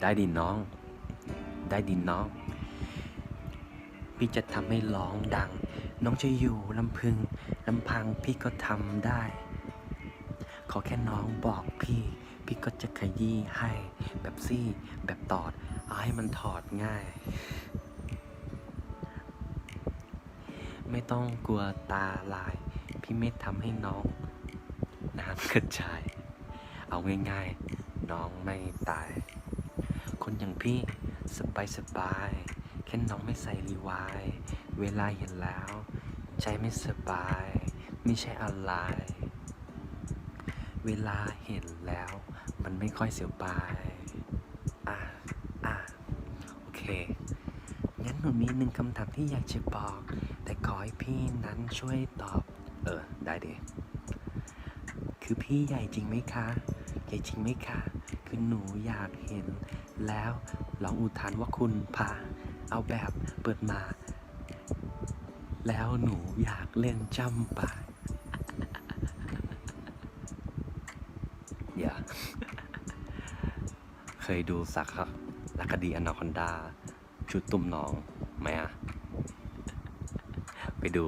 ได้ดินน้อง ได้ดินน้อง พี่จะทำให้ร้องดัง น้องจะอยู่ลำพึงลำพังพี่ก็ทำได้ ขอแค่น้องบอกพี่ พี่ก็จะขยี้ให้แบบซี่แบบตอด เอาให้มันถอดง่าย ไม่ต้องกลัวตาลาย พี่ไม่ทำให้น้องน้ำกระจาย เอาง่ายๆ น้องไม่ตาย พี่สบายสบายแค่น้องไม่ใส่รีวายเวลาเห็นแล้ว ใจไม่สบาย ไม่ใช่อะไร เวลาเห็นแล้ว มันไม่ค่อยเสียวไปอะอะโอเคงั้นหนูมีหนึ่งคำถามที่อยากจะบอก แต่ขอให้พี่นั้นช่วยตอบ เออ ได้ดิคือพี่ใหญ่จริงไหมคะ ใหญ่จริงไหมคะคือหนูอยากเห็น แล้วลองอุทานว่าคุณพาเอาแบบเปิดมา แล้วหนูอยากเล่นจำปาอย่าเคยดูสักครับลักคดีอนาคอนดา ชุดตุ่มหนองไหมอะไปดู